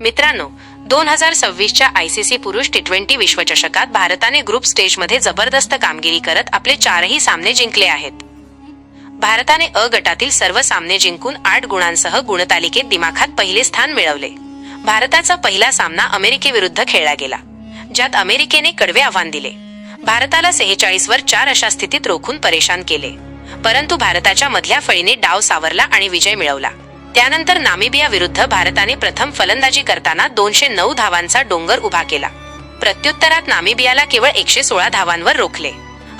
मित्रांनो दोन हजार सव्वीसच्या आय सी सी पुरुष टी ट्वेंटी विश्वचषकात भारताने ग्रुप स्टेजमध्ये जबरदस्त कामगिरी करत आपले चारही सामने जिंकले आहेत. भारताने अ गटातील सर्व सामने जिंकून आठ गुणांसह गुणतालिकेत दिमाखात पहिले स्थान मिळवले. भारताचा पहिला सामना अमेरिकेविरुद्ध खेळला गेला ज्यात अमेरिकेने कडवे आव्हान दिले. भारताला सेहेचाळीस वर चार अशा स्थितीत रोखून परेशान केले परंतु भारताच्या मधल्या फळीने डाव सावरला आणि विजय मिळवला. त्यानंतर नामिबिया विरुद्ध भारताने प्रथम फलंदाजी करताना दोनशे नऊ धावांचा डोंगर उभा केला. प्रत्युत्तरात नामिबियाला केवळ एकशे सोळा धावांवर रोखले.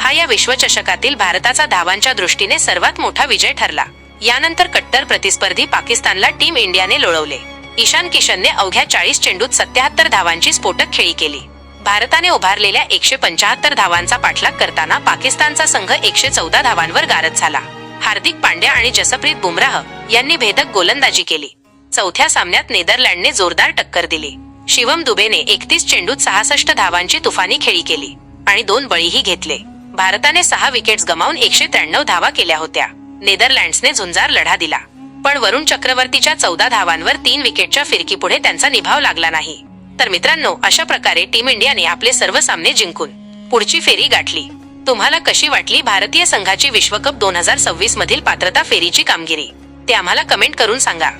हा या विश्वचषकातील भारताचा धावांच्या दृष्टीने सर्वात मोठा विजय ठरला. यानंतर कट्टर प्रतिस्पर्धी पाकिस्तानला टीम इंडियाने लोळवले. ईशान किशनने अवघ्या चाळीस चेंडूत सत्याहत्तर धावांची स्फोटक खेळी केली. भारताने उभारलेल्या एकशे पंचाहत्तर धावांचा पाठलाग करताना पाकिस्तानचा संघ एकशे चौदा धावांवर गारद झाला. हार्दिक पांड्या आणि जसप्रीत बुमराह यांनी भेदक गोलंदाजी केली. चौथ्या सामन्यात नेदरलँडने जोरदार टक्कर दिली. शिवम दुबेने एकतीस चेंडूत सहासष्ट धावांची तुफानी खेळी केली आणि दोन बळीही घेतले. भारताने सहा विकेट्स गमावून एकशे त्र्याण्णव धावा केल्या होत्या. नेदरलँड्सने झुंजार लढा दिला. पण वरुण चक्रवर्तीच्या चौदा धावांवर तीन विकेटच्या फिरकीपुढे त्यांचा निभाव लागला नाही. तर मित्रांनो अशा प्रकारे टीम इंडियाने आपले सर्व सामने जिंकून पुढची फेरी गाठली. तुम्हाला कशी वाटली भारतीय संघाची विश्वकप दोन हजार सव्वीस मधील पात्रता फेरीची कामगिरी? ते आम्हाला कमेंट करून सांगा.